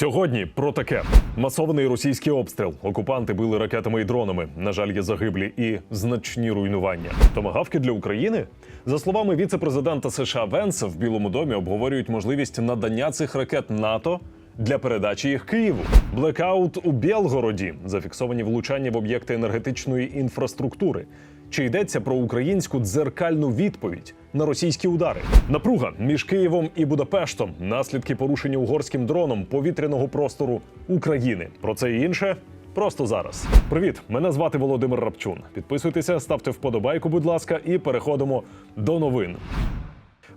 Сьогодні про таке масований російський обстріл. Окупанти били ракетами і дронами. На жаль, є загиблі і значні руйнування. Томагавки для України. За словами віце-президента США Венса, в Білому домі обговорюють можливість надання цих ракет НАТО. Для передачі їх Києву блекаут у Білгороді зафіксовані влучання в об'єкти енергетичної інфраструктури. Чи йдеться про українську дзеркальну відповідь на російські удари? Напруга між Києвом і Будапештом, наслідки порушення угорським дроном повітряного простору України. Про це і інше. Просто зараз. Привіт, мене звати Володимир Рапчун. Підписуйтеся, ставте вподобайку, будь ласка, і переходимо до новин.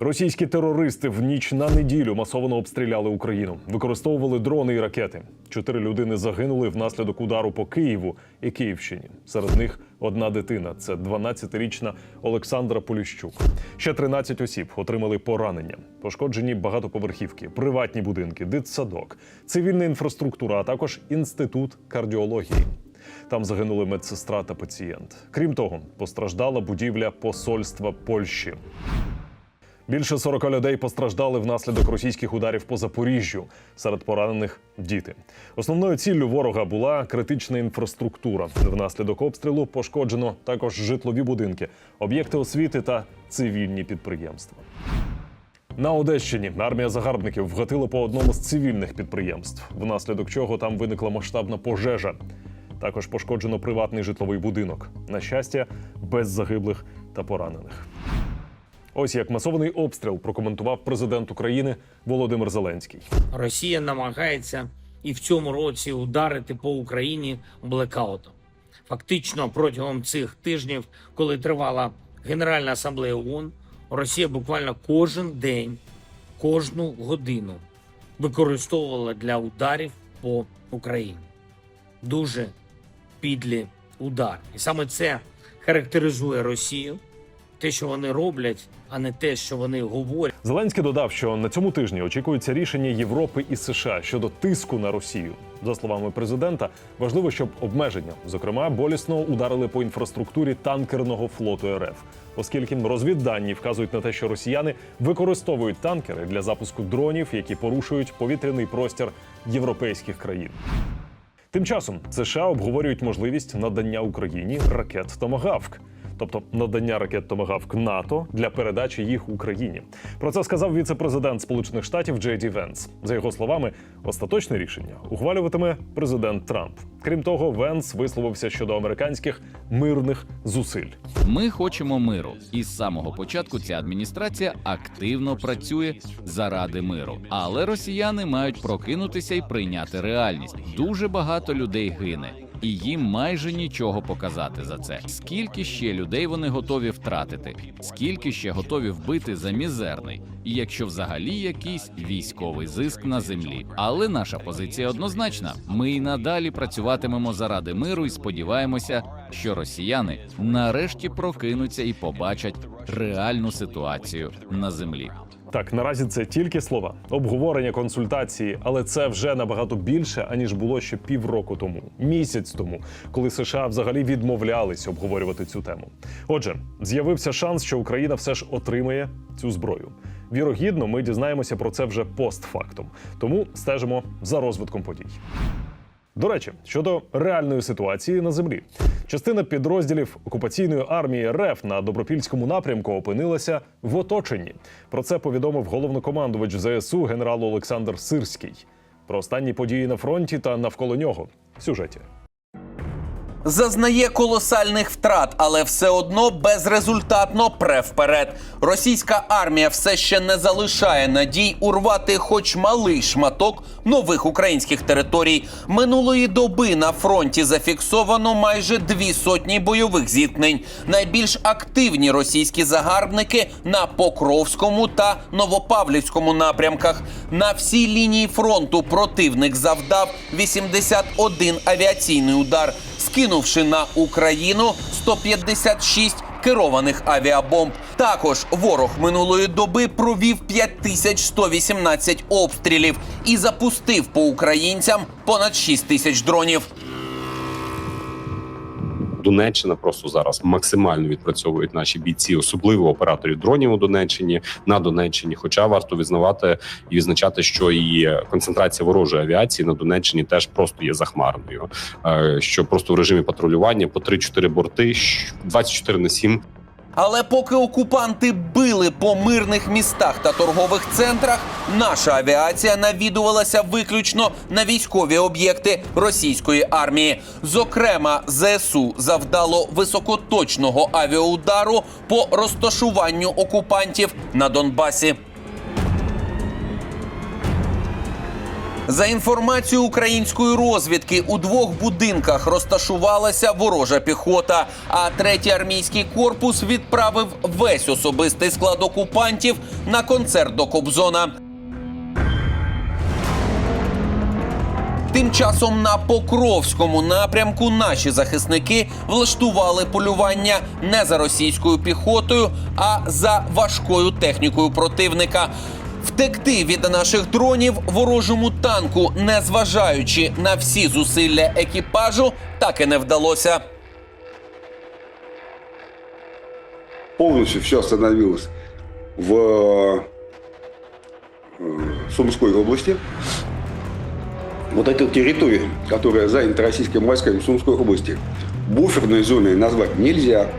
Російські терористи в ніч на неділю масово обстріляли Україну, використовували дрони і ракети. Чотири людини загинули внаслідок удару по Києву і Київщині. Серед них одна дитина. Це 12-річна Олександра Поліщук. Ще 13 осіб отримали поранення. Пошкоджені багатоповерхівки, приватні будинки, дитсадок, цивільна інфраструктура, а також інститут кардіології. Там загинули медсестра та пацієнт. Крім того, постраждала будівля посольства Польщі. Більше 40 людей постраждали внаслідок російських ударів по Запоріжжю. Серед поранених діти. Основною ціллю ворога була критична інфраструктура. Внаслідок обстрілу пошкоджено також житлові будинки, об'єкти освіти та цивільні підприємства. На Одещині армія загарбників вгатила по одному з цивільних підприємств, внаслідок чого там виникла масштабна пожежа. Також пошкоджено приватний житловий будинок. На щастя, без загиблих та поранених. Ось як масований обстріл прокоментував президент України Володимир Зеленський. Росія намагається і в цьому році ударити по Україні блекаутом. Фактично, протягом цих тижнів, коли тривала Генеральна асамблея ООН, Росія буквально кожен день, кожну годину використовувала для ударів по Україні. Дуже підлі удари. І саме це характеризує Росію, те, що вони роблять, а не те, що вони говорять. Зеленський додав, що на цьому тижні очікується рішення Європи і США щодо тиску на Росію. За словами президента, важливо, щоб обмеження, зокрема, болісно ударили по інфраструктурі танкерного флоту РФ, оскільки розвіддані вказують на те, що росіяни використовують танкери для запуску дронів, які порушують повітряний простір європейських країн. Тим часом США обговорюють можливість надання Україні ракет Томагавк. Тобто надання ракет Томагавк НАТО для передачі їх Україні. Про це сказав віце-президент Сполучених Штатів Джей Ді Венс. За його словами, остаточне рішення ухвалюватиме президент Трамп. Крім того, Венс висловився щодо американських мирних зусиль. Ми хочемо миру, і з самого початку ця адміністрація активно працює заради миру. Але росіяни мають прокинутися і прийняти реальність. Дуже багато людей гине, і їм майже нічого показати за це. Скільки ще людей вони готові втратити? Скільки ще готові вбити за мізерний? І якщо взагалі якийсь військовий зиск на землі. Але наша позиція однозначна: ми й надалі працюватимемо заради миру і сподіваємося, що росіяни нарешті прокинуться і побачать реальну ситуацію на землі. Так, наразі це тільки слова, обговорення, консультації, але це вже набагато більше аніж було ще півроку тому, місяць тому, коли США взагалі відмовлялись обговорювати цю тему. Отже, з'явився шанс, що Україна все ж отримає цю зброю. Вірогідно, ми дізнаємося про це вже постфактум, тому стежимо за розвитком подій. До речі, щодо реальної ситуації на землі, частина підрозділів окупаційної армії РФ на добропільському напрямку опинилася в оточенні. Про це повідомив головнокомандувач ЗСУ генерал Олександр Сирський. Про останні події на фронті та навколо нього в сюжеті. Зазнає колосальних втрат, але все одно безрезультатно пре вперед. Російська армія все ще не залишає надій урвати хоч малий шматок нових українських територій. Минулої доби на фронті зафіксовано майже дві сотні бойових зіткнень. Найбільш активні російські загарбники на Покровському та Новопавлівському напрямках. На всій лінії фронту противник завдав 81 авіаційний удар скинувши на Україну 156 керованих авіабомб. Також ворог минулої доби провів 5118 обстрілів і запустив по українцям понад 6 тисяч дронів. Донеччина просто зараз максимально відпрацьовують наші бійці, особливо операторів дронів у Донеччині на Донеччині. Хоча варто визнавати і визначати, що і концентрація ворожої авіації на Донеччині теж просто є захмарною. Е, Що просто в режимі патрулювання по 3-4 борти щ- 24 на 7 Але поки окупанти били по мирних містах та торгових центрах, наша авіація навідувалася виключно на військові об'єкти російської армії. Зокрема, ЗСУ завдало високоточного авіаудару по розташуванню окупантів на Донбасі. За інформацією української розвідки, у двох будинках розташувалася ворожа піхота. А третій армійський корпус відправив весь особистий склад окупантів на концерт до Кобзона. Тим часом на Покровському напрямку наші захисники влаштували полювання не за російською піхотою, а за важкою технікою противника. Втекти від наших дронів ворожому танку, незважаючи на всі зусилля екіпажу, так і не вдалося. полностью все остановилось в э, Сумской области. Вот эту территорию, которая занята российскими войсками в Сумской области, буферной зоной назвать нельзя.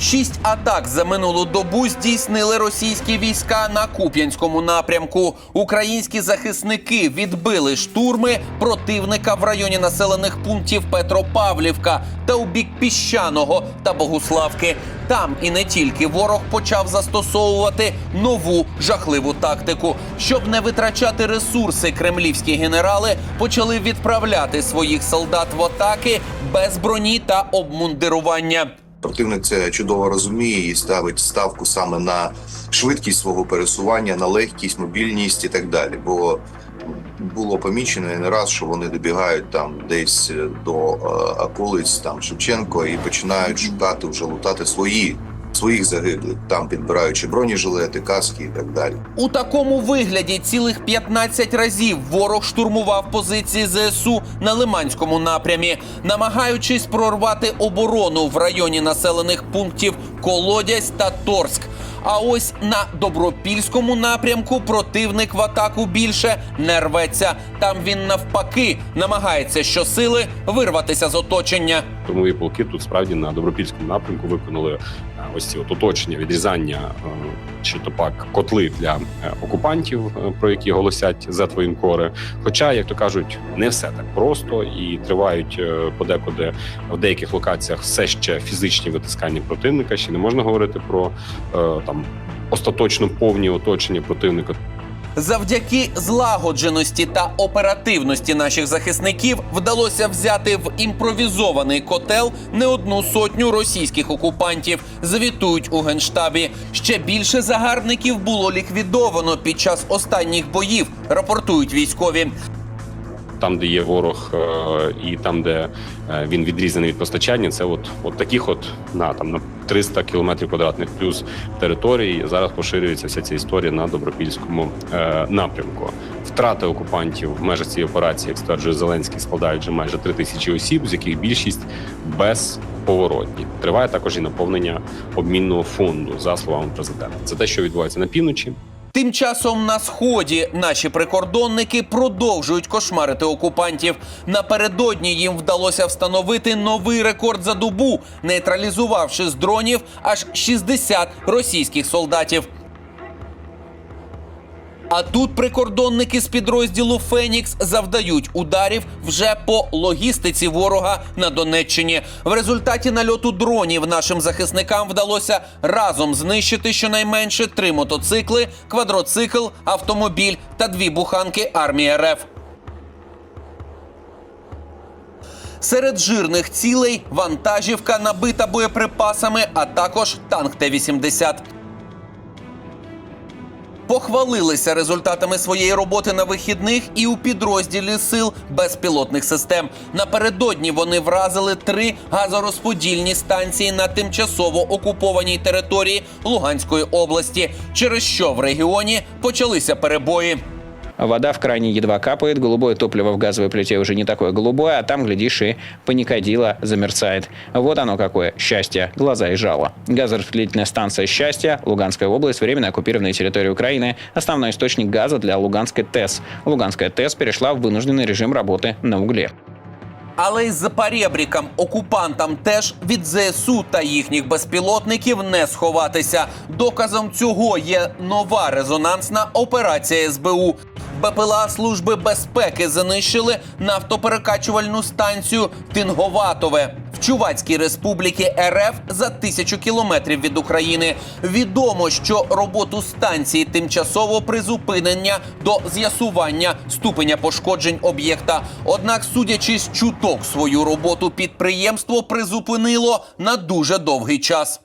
Шість атак за минулу добу здійснили російські війська на Куп'янському напрямку. Українські захисники відбили штурми противника в районі населених пунктів Петропавлівка та у бік Піщаного та Богуславки. Там і не тільки ворог почав застосовувати нову жахливу тактику. Щоб не витрачати ресурси, кремлівські генерали почали відправляти своїх солдат в атаки без броні та обмундирування. Противник це чудово розуміє і ставить ставку саме на швидкість свого пересування, на легкість, мобільність і так далі. Бо було помічено і не раз, що вони добігають там десь до е, околиць там Шевченко і починають шукати вже лутати свої своїх загиблих, там підбираючи бронежилети, каски і так далі. У такому вигляді цілих 15 разів ворог штурмував позиції ЗСУ на Лиманському напрямі, намагаючись прорвати оборону в районі населених пунктів Колодязь та Торськ. А ось на добропільському напрямку противник в атаку більше не рветься. Там він навпаки намагається щосили вирватися з оточення. Штурмові полки тут справді на добропільському напрямку виконали ці от оточення, відрізання е, чи то пак котли для е, окупантів, е, про які голосять зетвоєнкори. Хоча, як то кажуть, не все так просто і тривають подекуди в деяких локаціях все ще фізичні витискання противника. Ще не можна говорити про там остаточно повні оточення противника. Завдяки злагодженості та оперативності наших захисників вдалося взяти в імпровізований котел не одну сотню російських окупантів. Звітують у генштабі. Ще більше загарбників було ліквідовано під час останніх боїв. Рапортують військові. Там, де є ворог, е, і там, де е, він відрізаний від постачання, це от, от таких от на там на 300 кілометрів квадратних плюс територій. Зараз поширюється вся ця історія на добропільському е, напрямку. Втрати окупантів в межах цієї операції, як стверджує Зеленський, складають вже майже 3 тисячі осіб, з яких більшість безповоротні. Триває також і наповнення обмінного фонду, за словами президента. Це те, що відбувається на півночі. Тим часом на сході наші прикордонники продовжують кошмарити окупантів. Напередодні їм вдалося встановити новий рекорд за добу, нейтралізувавши з дронів аж 60 російських солдатів. А тут прикордонники з підрозділу Фенікс завдають ударів вже по логістиці ворога на Донеччині. В результаті нальоту дронів нашим захисникам вдалося разом знищити щонайменше три мотоцикли, квадроцикл, автомобіль та дві буханки армії РФ. Серед жирних цілей вантажівка набита боєприпасами, а також танк Т-80. Похвалилися результатами своєї роботи на вихідних і у підрозділі сил безпілотних систем. Напередодні вони вразили три газорозподільні станції на тимчасово окупованій території Луганської області, через що в регіоні почалися перебої. Вода в кране едва капает, голубое топливо в газовой плите уже не такое голубое, а там, глядишь, и паникодило замерцает. Вот оно какое счастье, глаза и жало. Газораспределительная станция «Счастье», Луганская область, временно оккупированная территория Украины, основной источник газа для Луганской ТЭС. Луганская ТЭС перешла в вынужденный режим работы на угле. Але й за перебрікам окупантам теж від ЗСУ та їхніх безпілотників не сховатися. Доказом цього є нова резонансна операція СБУ. БПЛА Служби безпеки знищили нафтоперекачувальну станцію Тинговатове в Чувацькій республіки РФ за тисячу кілометрів від України. Відомо, що роботу станції тимчасово призупинення до з'ясування ступеня пошкоджень об'єкта. Однак, судячи з чуток, свою роботу підприємство призупинило на дуже довгий час.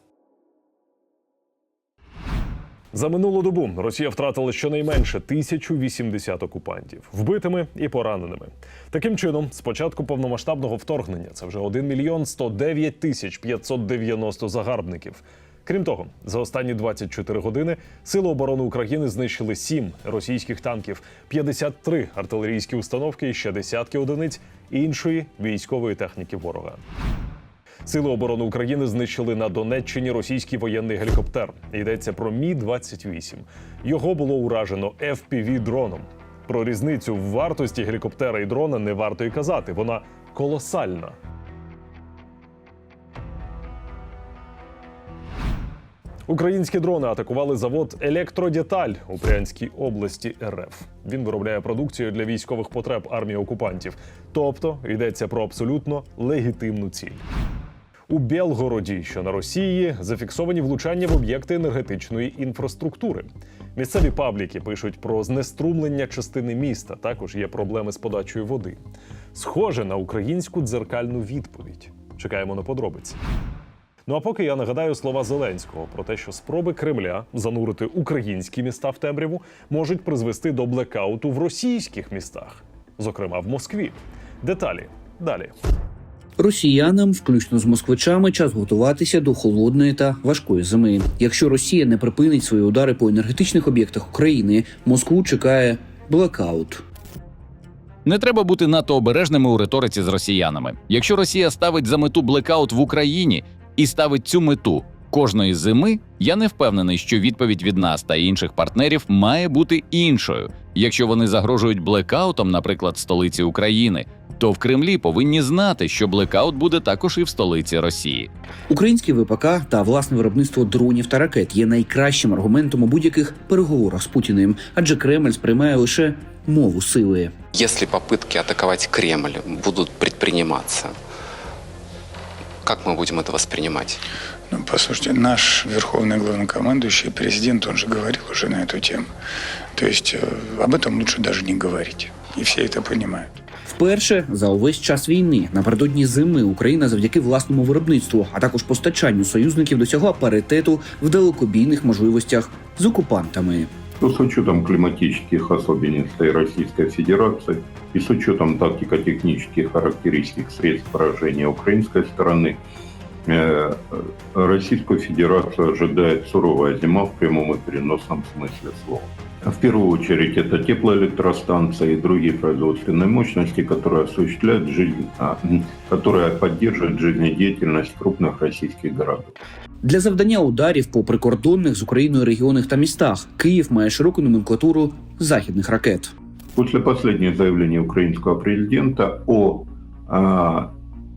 За минулу добу Росія втратила щонайменше 1080 окупантів вбитими і пораненими. Таким чином, з початку повномасштабного вторгнення це вже 1 мільйон 109 тисяч 590 загарбників. Крім того, за останні 24 години Сили оборони України знищили 7 російських танків, 53 артилерійські установки і ще десятки одиниць іншої військової техніки ворога. Сили оборони України знищили на Донеччині російський воєнний гелікоптер. Йдеться про Мі 28 Його було уражено fpv дроном. Про різницю в вартості гелікоптера і дрона не варто й казати. Вона колосальна. Українські дрони атакували завод Електродеталь у Брянській області РФ. Він виробляє продукцію для військових потреб армії окупантів. Тобто йдеться про абсолютно легітимну ціль. У Белгороді, що на Росії, зафіксовані влучання в об'єкти енергетичної інфраструктури. Місцеві пабліки пишуть про знеструмлення частини міста. Також є проблеми з подачею води. Схоже на українську дзеркальну відповідь. Чекаємо на подробиці. Ну а поки я нагадаю слова Зеленського про те, що спроби Кремля занурити українські міста в темряву можуть призвести до блекауту в російських містах, зокрема в Москві. Деталі далі. Росіянам, включно з москвичами, час готуватися до холодної та важкої зими. Якщо Росія не припинить свої удари по енергетичних об'єктах України, Москву чекає блекаут. Не треба бути надто обережними у риториці з росіянами. Якщо Росія ставить за мету блекаут в Україні і ставить цю мету кожної зими, я не впевнений, що відповідь від нас та інших партнерів має бути іншою. Якщо вони загрожують блекаутом, наприклад, столиці України, то в Кремлі повинні знати, що блекаут буде також і в столиці Росії. Українські ВПК та власне виробництво дронів та ракет є найкращим аргументом у будь-яких переговорах з Путіним, адже Кремль сприймає лише мову сили. Если попытки атаковать Кремль будут предприниматься, как мы будем это воспринимать? Ну, послушайте, наш верховный главнокомандующий, президент, он же говорил уже на эту тему. То есть э, об этом лучше даже не говорить. И все это понимают. Вперше за увесь час війни напередодні зими Україна завдяки власному виробництву, а також постачанню союзників досягла паритету в далекобійних можливостях з окупантами. Ну, с учетом климатических особенностей Российской Федерации и с учетом тактико-технических характеристик средств поражения украинской стороны, э, Российскую Федерацию ожидает суровая зима в прямом и переносном смысле слова. В первую очередь это теплоэлектростанции и другие производственные мощности, которые осуществляют жизнь, а, м, которые поддерживают жизнедеятельность крупных российских городов. Для завдання ударів по прикордонних з Україною регіонах та містах Київ має широку номенклатуру західних ракет. После последнего заявления украинского президента о а,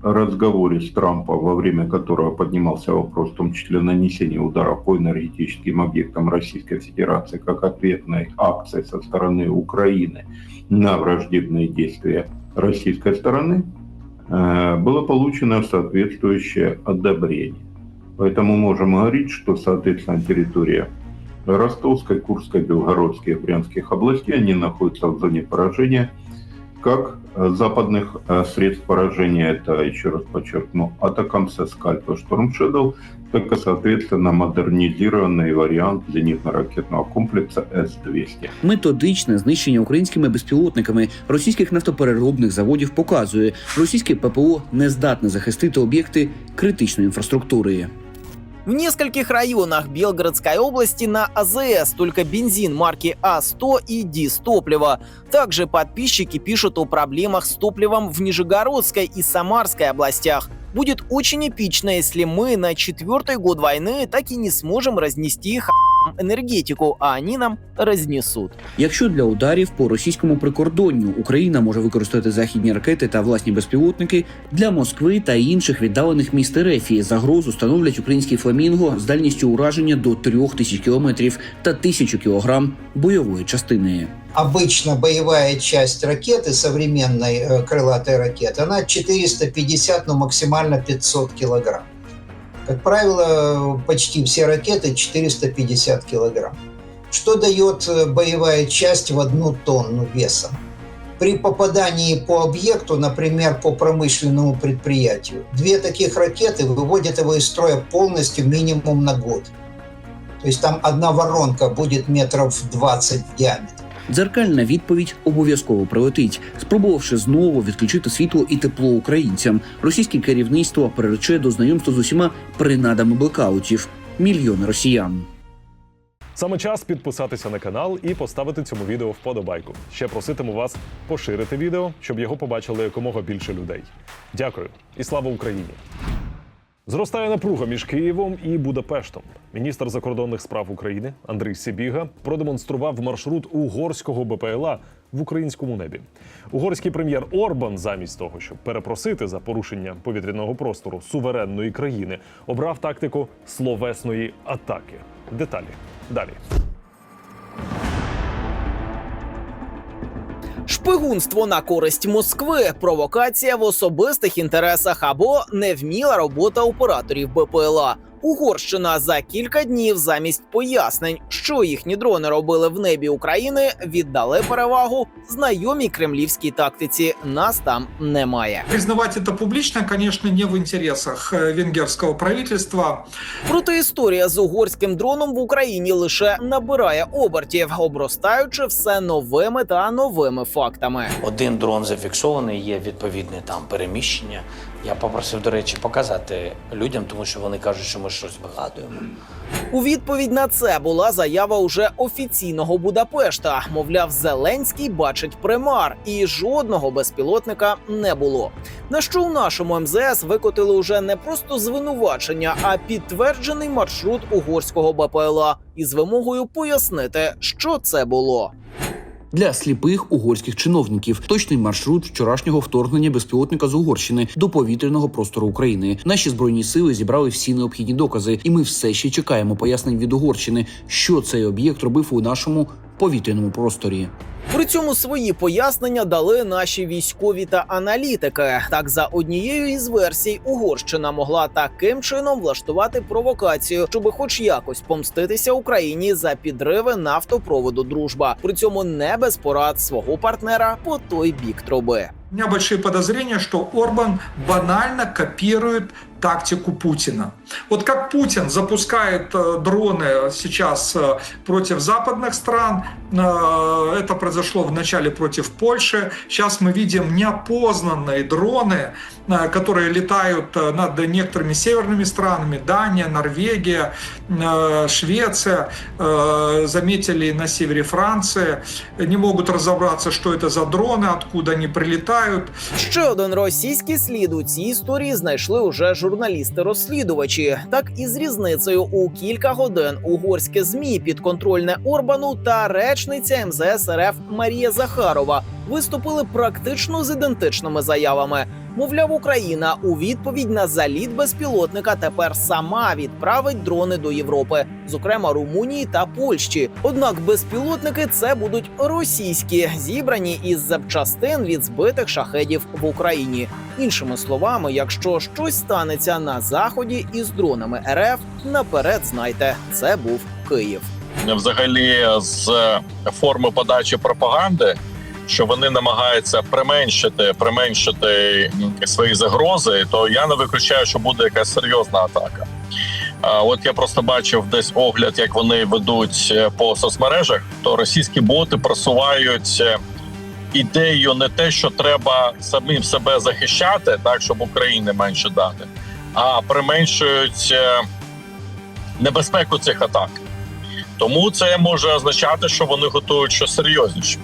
разговоре с Трампом, во время которого поднимался вопрос, в том числе нанесения ударов по энергетическим объектам Российской Федерации, как ответной акции со стороны Украины на враждебные действия российской стороны, э, было получено соответствующее одобрение. Поэтому можем говорить, что, соответственно, территория Ростовской, Курской, Белгородской и Брянских областей, они находятся в зоне поражения как э, западных э, средств поражения, это, еще раз подчеркну, Атакамса, Скальп и Шторм Shadow, так и, соответственно, модернизированный вариант зенитно-ракетного комплекса С-200. Методичне знищення українськими безпілотниками російських нафтопереробних заводів показує, російське ППО не здатне захистити об'єкти критичної інфраструктури. В нескольких районах Белгородской области на АЗС только бензин марки А100 и ДИС топлива. Также подписчики пишут о проблемах с топливом в Нижегородской и Самарской областях. Будет очень эпично, если мы на четвертый год войны так и не сможем разнести х**м энергетику, а они нам разнесут. Якщо для ударів по російському прикордонню Україна може використати західні ракети та власні безпілотники для Москви та інших віддалених міст Ерефії загрозу становлять українські фламінго з дальністю ураження до 3000 кілометрів та 1000 кілограм бойової частини. Обычно боевая часть ракеты, современной э, крылатой ракеты, она 450, но максимально 500 килограмм. Как правило, почти все ракеты 450 килограмм. Что дает э, боевая часть в одну тонну весом? При попадании по объекту, например, по промышленному предприятию, две таких ракеты выводят его из строя полностью минимум на год. То есть там одна воронка будет метров 20 в диаметре. Дзеркальна відповідь обов'язково прилетить, спробувавши знову відключити світло і тепло українцям. Російське керівництво прирече до знайомства з усіма принадами блекаутів мільйони росіян. Саме час підписатися на канал і поставити цьому відео вподобайку. Ще проситиму вас поширити відео, щоб його побачили якомога більше людей. Дякую і слава Україні! Зростає напруга між Києвом і Будапештом. Міністр закордонних справ України Андрій Сибіга продемонстрував маршрут угорського БПЛА в українському небі. Угорський прем'єр Орбан, замість того, щоб перепросити за порушення повітряного простору суверенної країни, обрав тактику словесної атаки. Деталі далі. Шпигунство на користь Москви, провокація в особистих інтересах або невміла робота операторів БПЛА. Угорщина за кілька днів замість пояснень, що їхні дрони робили в небі України, віддали перевагу знайомій кремлівській тактиці. Нас там немає. Признавать это публично, конечно, не в интересах э, венгерского правительства. Проте історія з угорським дроном в Україні лише набирає обертів, обростаючи все новими та новими фактами. Один дрон зафіксований, є відповідне там переміщення. Я попросив, до речі, показати людям, тому що вони кажуть, що ми щось вигадуємо. У відповідь на це була заява уже офіційного Будапешта. Мовляв, Зеленський бачить примар, і жодного безпілотника не було. На що у нашому МЗС викотили уже не просто звинувачення, а підтверджений маршрут угорського БПЛА із вимогою пояснити, що це було. Для сліпих угорських чиновників точний маршрут вчорашнього вторгнення безпілотника з Угорщини до повітряного простору України. Наші збройні сили зібрали всі необхідні докази, і ми все ще чекаємо пояснень від Угорщини, що цей об'єкт робив у нашому повітряному просторі. При цьому свої пояснення дали наші військові та аналітики. Так, за однією із версій, Угорщина могла таким чином влаштувати провокацію, щоб хоч якось помститися Україні за підриви нафтопроводу Дружба. При цьому не без порад свого партнера по той бік труби. У меня большие подозрения, что Орбан банально копирует тактику Путина. Вот как Путин запускает э, дроны сейчас э, против западных стран, э, это произошло вначале против Польши, сейчас мы видим неопознанные дроны, э, которые летают э, над некоторыми северными странами, Дания, Норвегия, э, Швеция, э, заметили на севере Франции, не могут разобраться, что это за дроны, откуда они прилетают. Ще один російський слід у цій історії знайшли уже журналісти-розслідувачі. Так і з різницею у кілька годин угорське змі підконтрольне Орбану та речниця МЗС РФ Марія Захарова виступили практично з ідентичними заявами. Мовляв, Україна у відповідь на заліт безпілотника тепер сама відправить дрони до Європи, зокрема Румунії та Польщі. Однак безпілотники це будуть російські, зібрані із запчастин від збитих шахедів в Україні. Іншими словами, якщо щось станеться на заході із дронами РФ, наперед знайте, це був Київ. взагалі з форми подачі пропаганди, що вони намагаються применшити, применшити свої загрози, то я не виключаю, що буде якась серйозна атака. От я просто бачив десь огляд, як вони ведуть е, по соцмережах, то російські боти просувають е, ідею не те, що треба самим себе захищати, так щоб України менше дати, а применшують е, небезпеку цих атак. Тому це може означати, що вони готують щось серйозніше.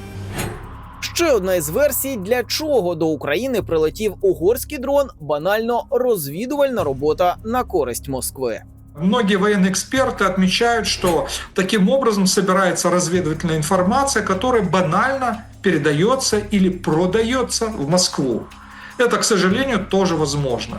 Ще одна із версій, для чого до України прилетів угорський дрон, банально розвідувальна робота на користь Москви. Многие военные эксперты отмечают, что таким образом собирается разведывательная информация, которая банально передается или продается в Москву. Это, к сожалению, тоже возможно.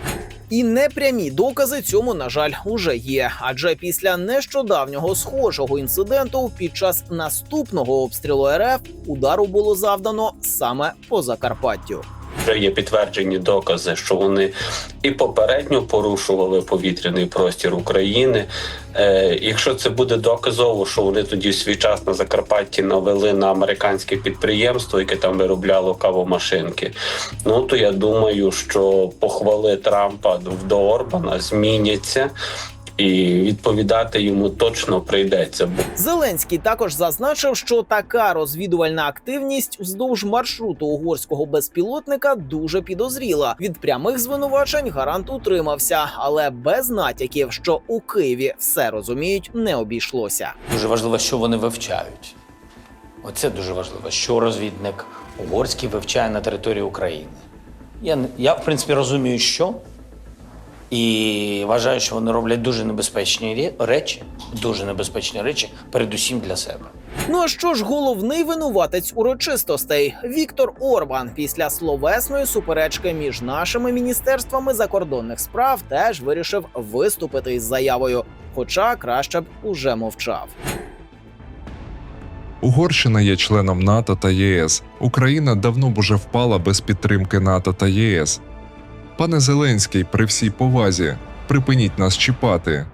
І непрямі докази цьому, на жаль, уже є. Адже після нещодавнього схожого інциденту під час наступного обстрілу РФ удару було завдано саме по Закарпаттю. Вже є підтверджені докази, що вони і попередньо порушували повітряний простір України. Е, якщо це буде доказово, що вони тоді в свій час на Закарпатті навели на американське підприємство, яке там виробляло кавомашинки, ну то я думаю, що похвали Трампа до Орбана зміняться. І відповідати йому точно прийдеться. Зеленський також зазначив, що така розвідувальна активність вздовж маршруту угорського безпілотника дуже підозріла. Від прямих звинувачень гарант утримався, але без натяків, що у Києві все розуміють, не обійшлося. Дуже важливо, що вони вивчають. Оце дуже важливо, що розвідник угорський вивчає на території України. Я, я в принципі, розумію, що. І вважаю, що вони роблять дуже небезпечні речі, дуже небезпечні речі, передусім для себе. Ну а що ж головний винуватець урочистостей Віктор Орбан після словесної суперечки між нашими міністерствами закордонних справ теж вирішив виступити із заявою, хоча краще б уже мовчав. Угорщина є членом НАТО та ЄС. Україна давно б уже впала без підтримки НАТО та ЄС. Пане Зеленський, при всій повазі, припиніть нас чіпати.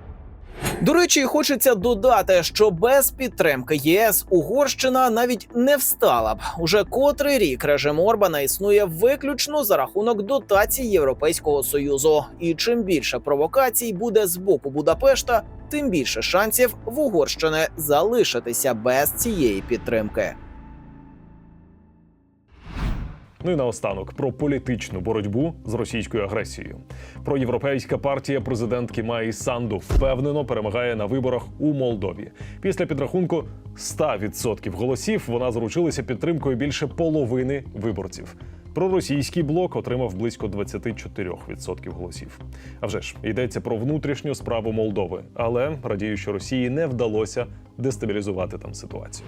До речі, хочеться додати, що без підтримки ЄС Угорщина навіть не встала б. Уже котрий рік режим Орбана існує виключно за рахунок дотацій Європейського союзу. І чим більше провокацій буде з боку Будапешта, тим більше шансів в Угорщини залишитися без цієї підтримки. Ну і наостанок про політичну боротьбу з російською агресією. Проєвропейська партія президентки Маї Санду впевнено перемагає на виборах у Молдові. Після підрахунку 100% голосів вона заручилася підтримкою більше половини виборців. Проросійський блок отримав близько 24% голосів. А вже ж йдеться про внутрішню справу Молдови, але радію, що Росії не вдалося дестабілізувати там ситуацію.